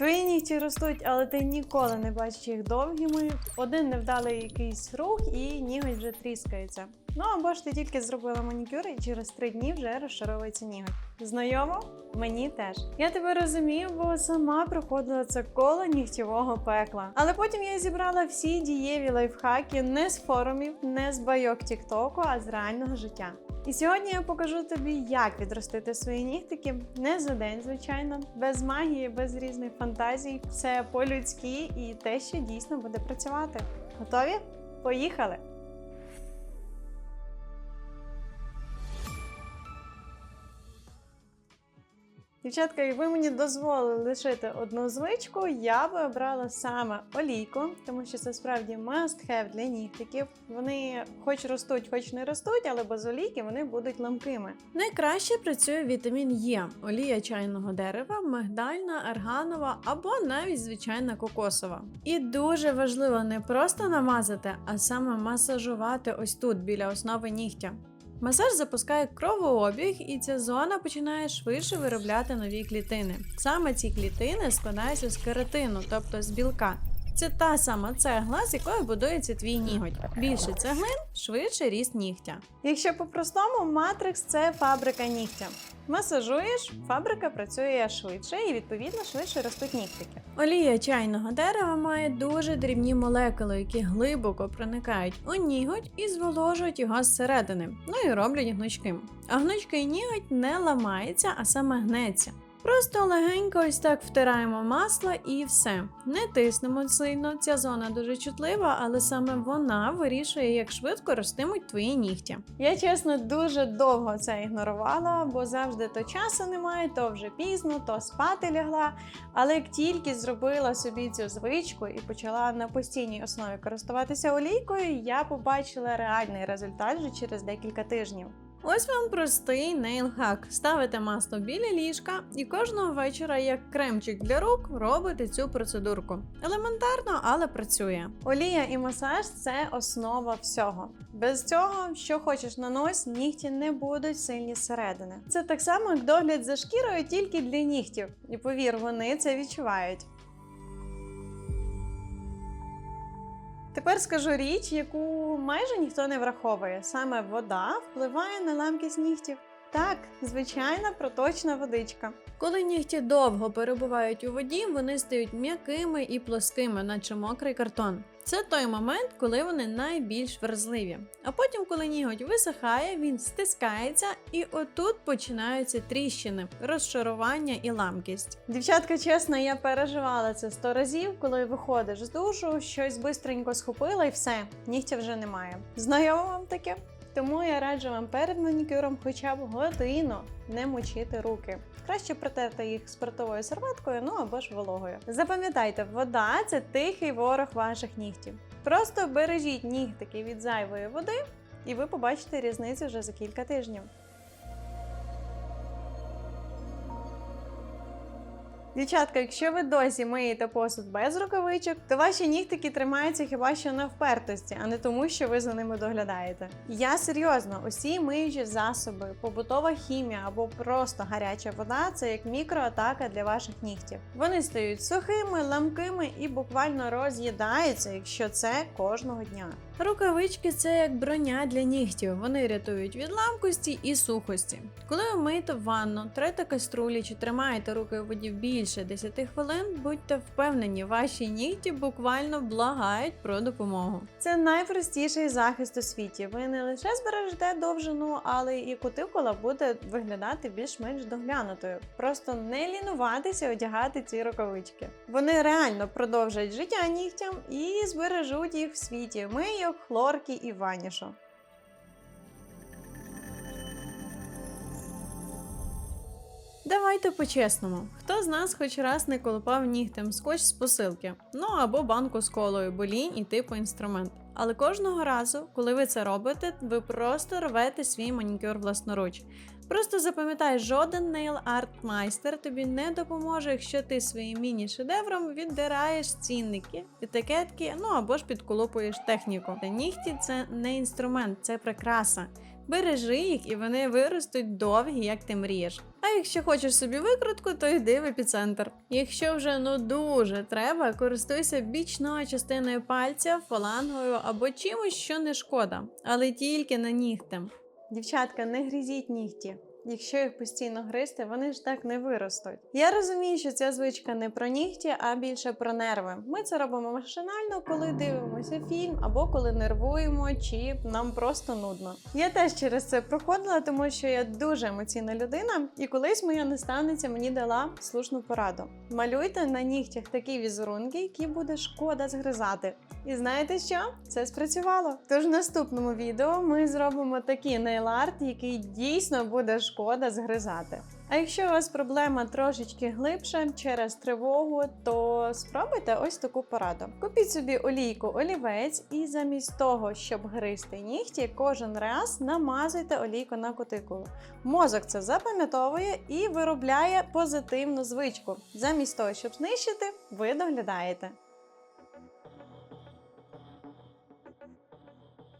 Твої нігті ростуть, але ти ніколи не бачиш їх довгими. Один невдалий якийсь рух і ніготь вже тріскається. Ну або ж ти тільки зробила манікюр і через три дні вже розшаровується ніготь. Знайомо? Мені теж. Я тебе розумію, бо сама проходила це коло нігтєвого пекла. Але потім я зібрала всі дієві лайфхаки не з форумів, не з байок Тіктоку, а з реального життя. І сьогодні я покажу тобі, як відростити свої нігтики не за день, звичайно, без магії, без різних фантазій. Все по-людськи і те, що дійсно буде працювати. Готові? Поїхали! Дівчатка, якби мені дозволили лишити одну звичку, я би обрала саме олійку, тому що це справді must have для нігтиків. Вони хоч ростуть, хоч не ростуть, але без олійки вони будуть ламкими. Найкраще працює вітамін Е, олія чайного дерева, мигдальна, арганова або навіть звичайна кокосова. І дуже важливо не просто намазати, а саме масажувати ось тут біля основи нігтя. Масаж запускає кровообіг, і ця зона починає швидше виробляти нові клітини. Саме ці клітини складаються з кератину, тобто з білка. Це та сама цегла, з якої будується твій ніготь. Більше цеглин, швидше ріст нігтя. Якщо по-простому, матрикс це фабрика нігтя. Масажуєш, фабрика працює швидше і відповідно швидше ростуть нігтики. Олія чайного дерева має дуже дрібні молекули, які глибоко проникають у ніготь і зволожують його зсередини, ну і роблять гнучким. А гнучкий ніготь не ламається, а саме гнеться. Просто легенько ось так втираємо масло і все. Не тиснемо сильно, ця зона дуже чутлива, але саме вона вирішує, як швидко ростимуть твої нігті. Я чесно дуже довго це ігнорувала, бо завжди то часу немає, то вже пізно, то спати лягла. Але як тільки зробила собі цю звичку і почала на постійній основі користуватися олійкою, я побачила реальний результат вже через декілька тижнів. Ось вам простий нейл-хак. Ставите масло біля ліжка і кожного вечора, як кремчик для рук, робите цю процедурку. Елементарно, але працює. Олія і масаж це основа всього. Без цього, що хочеш нанось, нігті не будуть сильні зсередини. Це так само, як догляд за шкірою тільки для нігтів. І повір, вони це відчувають. Тепер скажу річ, яку майже ніхто не враховує. Саме вода впливає на ламкість нігтів. Так, звичайна проточна водичка. Коли нігті довго перебувають у воді, вони стають м'якими і плоскими, наче мокрий картон. Це той момент, коли вони найбільш вразливі. А потім, коли ніготь висихає, він стискається, і отут починаються тріщини, розшарування і ламкість. Дівчатка, чесно, я переживала це сто разів, коли виходиш з душу, щось бистренько схопила і все, нігтя вже немає. Знайомо вам таке? Тому я раджу вам перед манікюром хоча б годину не мочити руки. Краще протерти їх спиртовою серветкою, ну або ж вологою. Запам'ятайте, вода це тихий ворог ваших нігтів. Просто бережіть нігтики від зайвої води, і ви побачите різницю вже за кілька тижнів. Дівчатка, якщо ви досі миєте посуд без рукавичок, то ваші нігтики тримаються хіба що на впертості, а не тому, що ви за ними доглядаєте. Я серйозно, усі миючі засоби, побутова хімія або просто гаряча вода це як мікроатака для ваших нігтів. Вони стають сухими, ламкими і буквально роз'їдаються, якщо це кожного дня. Рукавички це як броня для нігтів. Вони рятують від ламкості і сухості. Коли ви миєте ванну, трете каструлі чи тримаєте руки у воді більше 10 хвилин, будьте впевнені, ваші нігті буквально благають про допомогу. Це найпростіший захист у світі. Ви не лише збережете довжину, але і кутикула буде виглядати більш-менш доглянутою. Просто не лінуватися одягати ці рукавички. Вони реально продовжать життя нігтям і збережуть їх в світі мийок, хлорки і ванішу. Давайте по-чесному. Хто з нас хоч раз не колупав нігтем скотч з посилки? Ну або банку з колою, бо лінь і типу інструмент. Але кожного разу, коли ви це робите, ви просто рвете свій манікюр власноруч. Просто запам'ятай, жоден нейл арт майстер тобі не допоможе, якщо ти своїм міні-шедевром віддираєш цінники, етикетки, ну або ж підколупуєш техніку. Та нігті це не інструмент, це прикраса. Бережи їх, і вони виростуть довгі, як ти мрієш. А якщо хочеш собі викрутку, то йди в епіцентр. Якщо вже ну дуже треба, користуйся бічною частиною пальця, фалангою або чимось, що не шкода, але тільки на нігтем. Дівчатка, не грізіть нігті. Якщо їх постійно гризти, вони ж так не виростуть. Я розумію, що ця звичка не про нігті, а більше про нерви. Ми це робимо машинально, коли дивимося фільм або коли нервуємо, чи нам просто нудно. Я теж через це проходила, тому що я дуже емоційна людина, і колись моя наставниця мені дала слушну пораду. Малюйте на нігтях такі візерунки, які буде шкода згризати. І знаєте що? Це спрацювало. Тож в наступному відео ми зробимо такий нейл-арт, який дійсно буде шкода згризати. А якщо у вас проблема трошечки глибше через тривогу, то спробуйте ось таку пораду. Купіть собі олійку олівець, і замість того, щоб гризти нігті, кожен раз намазуйте олійку на кутикулу. Мозок це запам'ятовує і виробляє позитивну звичку. Замість того, щоб знищити, ви доглядаєте.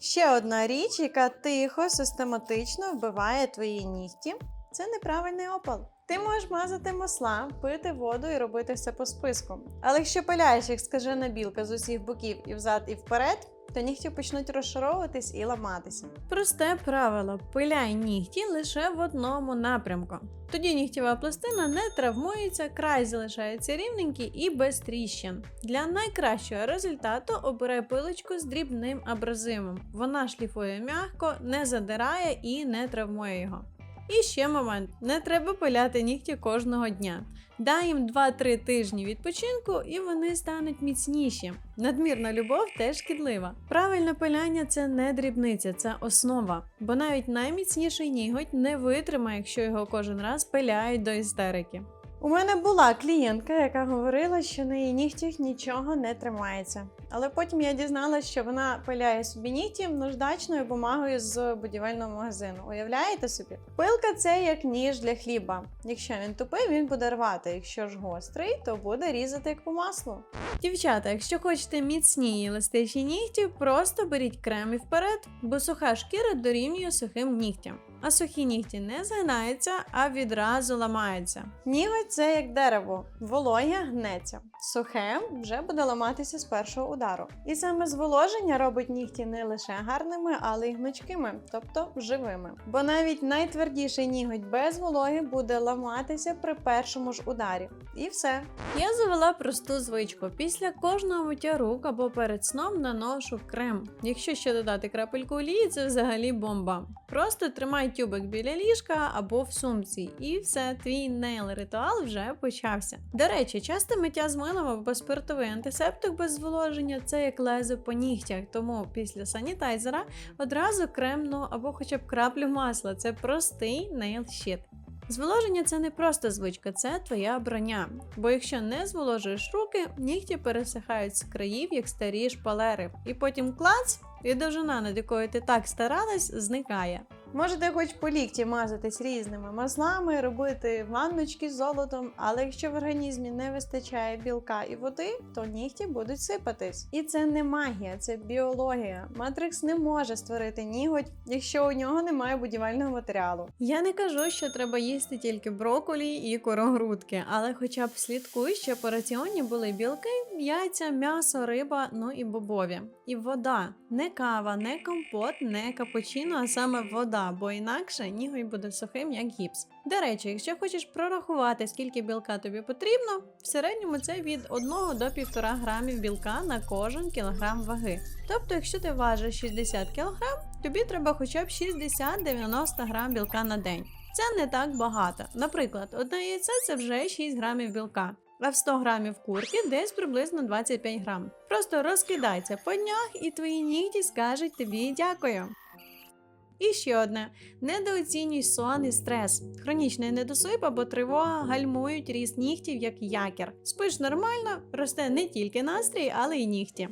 Ще одна річ, яка тихо, систематично вбиває твої нігті, це неправильний опал. Ти можеш мазати масла, пити воду і робити все по списку. Але якщо пиляєш як скажена білка з усіх боків і взад, і вперед, то нігті почнуть розшаровуватись і ламатися. Просте правило: пиляй нігті лише в одному напрямку. Тоді нігтєва пластина не травмується, край залишається рівненький і без тріщин. Для найкращого результату обирай пилочку з дрібним абразивом. Вона шліфує м'яко, не задирає і не травмує його. І ще момент: не треба пиляти нігті кожного дня. Дай їм 2-3 тижні відпочинку, і вони стануть міцніші. Надмірна любов теж шкідлива. Правильне пиляння це не дрібниця, це основа. Бо навіть найміцніший ніготь не витримає, якщо його кожен раз пиляють до істерики. У мене була клієнтка, яка говорила, що на її нігтях нічого не тримається. Але потім я дізналася, що вона пиляє собі нігті наждачною бумагою з будівельного магазину. Уявляєте собі? Пилка це як ніж для хліба. Якщо він тупий, він буде рвати. Якщо ж гострий, то буде різати як по маслу. Дівчата, якщо хочете міцні і еластичні нігті, просто беріть крем і вперед, бо суха шкіра дорівнює сухим нігтям. А сухі нігті не згинаються, а відразу ламаються. Ніготь це як дерево, вологе гнеться. Сухе вже буде ламатися з першого удару. І саме зволоження робить нігті не лише гарними, але й гнучкими, тобто живими. Бо навіть найтвердіший ніготь без вологи буде ламатися при першому ж ударі. І все. Я завела просту звичку. Після кожного миття рук або перед сном наношу крем. Якщо ще додати крапельку олії, це взагалі бомба. Просто тримай тюбик біля ліжка або в сумці, і все, твій нейл-ритуал вже почався. До речі, часте миття з милом або спиртовий антисептик без зволоження це як лезо по нігтях, тому після санітайзера одразу кремну або хоча б краплю масла. Це простий нейл-щит. Зволоження це не просто звичка, це твоя броня. Бо якщо не зволожуєш руки, нігті пересихають з країв, як старі шпалери, і потім клац, і довжина, над якою ти так старалась, зникає. Можете хоч по лікті мазатись різними маслами, робити ванночки з золотом, але якщо в організмі не вистачає білка і води, то нігті будуть сипатись. І це не магія, це біологія. Матрикс не може створити ніготь, якщо у нього немає будівельного матеріалу. Я не кажу, що треба їсти тільки броколі і корогрудки, але хоча б слідкуй, що по раціоні були білки, яйця, м'ясо, риба, ну і бобові. І вода. Не кава, не компот, не капучино, а саме вода, бо інакше нігой буде сухим, як гіпс. До речі, якщо хочеш прорахувати, скільки білка тобі потрібно, в середньому це від 1 до 1,5 грамів білка на кожен кілограм ваги. Тобто, якщо ти важиш 60 кілограм, тобі треба хоча б 60-90 грам білка на день. Це не так багато. Наприклад, одне яйце це вже 6 грамів білка. А в 100 грамів курки десь приблизно 25 грам. Просто розкидай по днях, і твої нігті скажуть тобі дякую. І ще одне: недооцінюй сон і стрес. Хронічний недосип або тривога гальмують ріст нігтів як якір. Спиш нормально, росте не тільки настрій, але й нігті.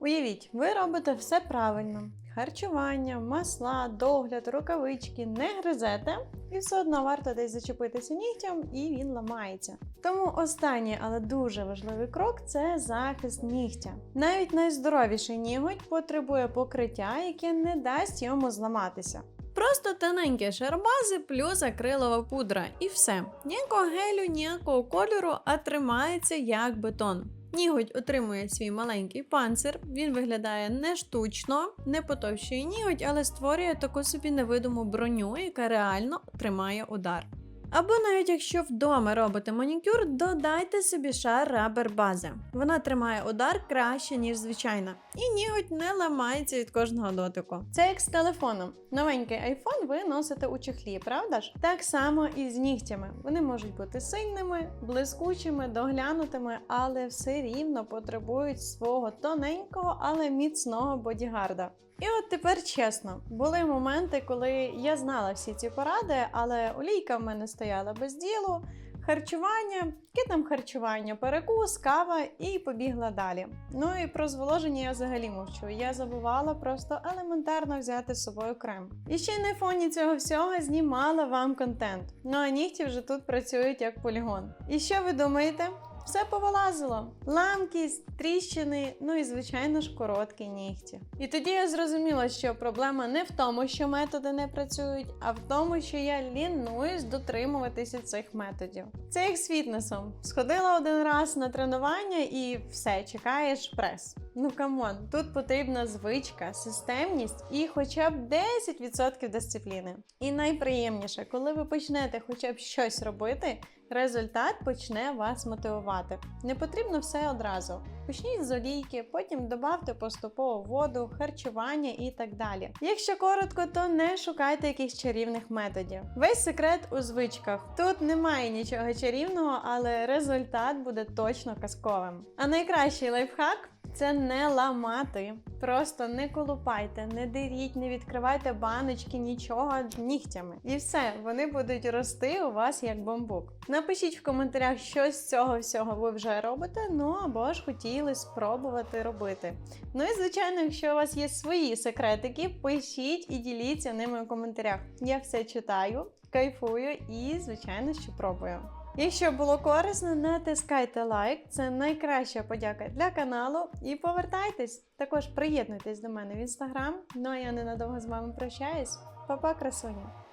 Уявіть, ви робите все правильно. Харчування, масла, догляд, рукавички не гризете, і все одно варто десь зачепитися нігтям, і він ламається. Тому останній, але дуже важливий крок це захист нігтя. Навіть найздоровіший ніготь потребує покриття, яке не дасть йому зламатися. Просто тоненькі шарбази плюс акрилова пудра, і все. Ніякого гелю, ніякого кольору, а тримається як бетон. Ніготь отримує свій маленький панцир, він виглядає не штучно, не потовщує ніготь, але створює таку собі невидиму броню, яка реально тримає удар. Або навіть якщо вдома робите манікюр, додайте собі шар рабер бази. Вона тримає удар краще, ніж звичайна, і ніготь не ламається від кожного дотику. Це як з телефоном. Новенький iPhone ви носите у чехлі, правда ж? Так само і з нігтями. Вони можуть бути сильними, блискучими, доглянутими, але все рівно потребують свого тоненького, але міцного бодігарда. І от тепер чесно, були моменти, коли я знала всі ці поради, але олійка в мене стояла без ділу. Харчування, яке там харчування, перекус, кава і побігла далі. Ну і про зволоження я взагалі мовчу. Я забувала просто елементарно взяти з собою крем. І ще й на фоні цього всього знімала вам контент. Ну а нігті вже тут працюють як полігон. І що ви думаєте? Все повилазило. Ламкість, тріщини, ну і звичайно ж короткі нігті. І тоді я зрозуміла, що проблема не в тому, що методи не працюють, а в тому, що я лінуюсь дотримуватися цих методів. Це як з фітнесом. Сходила один раз на тренування і все, чекаєш прес. Ну камон, тут потрібна звичка, системність і хоча б 10% дисципліни. І найприємніше, коли ви почнете хоча б щось робити, результат почне вас мотивувати. Не потрібно все одразу. Почніть з олійки, потім додавте поступово воду, харчування і так далі. Якщо коротко, то не шукайте якихось чарівних методів. Весь секрет у звичках. Тут немає нічого чарівного, але результат буде точно казковим. А найкращий лайфхак це не ламати. Просто не колупайте, не деріть, не відкривайте баночки, нічого нігтями. І все, вони будуть рости у вас як бамбук. Напишіть в коментарях, що з цього всього ви вже робите, ну або ж хотіли спробувати робити. Ну і звичайно, якщо у вас є свої секретики, пишіть і діліться ними у коментарях. Я все читаю, кайфую і, звичайно, що пробую. Якщо було корисно, натискайте лайк, це найкраща подяка для каналу. І повертайтесь. Також приєднуйтесь до мене в інстаграм. Ну а я ненадовго з вами прощаюсь. Па-па, красуня!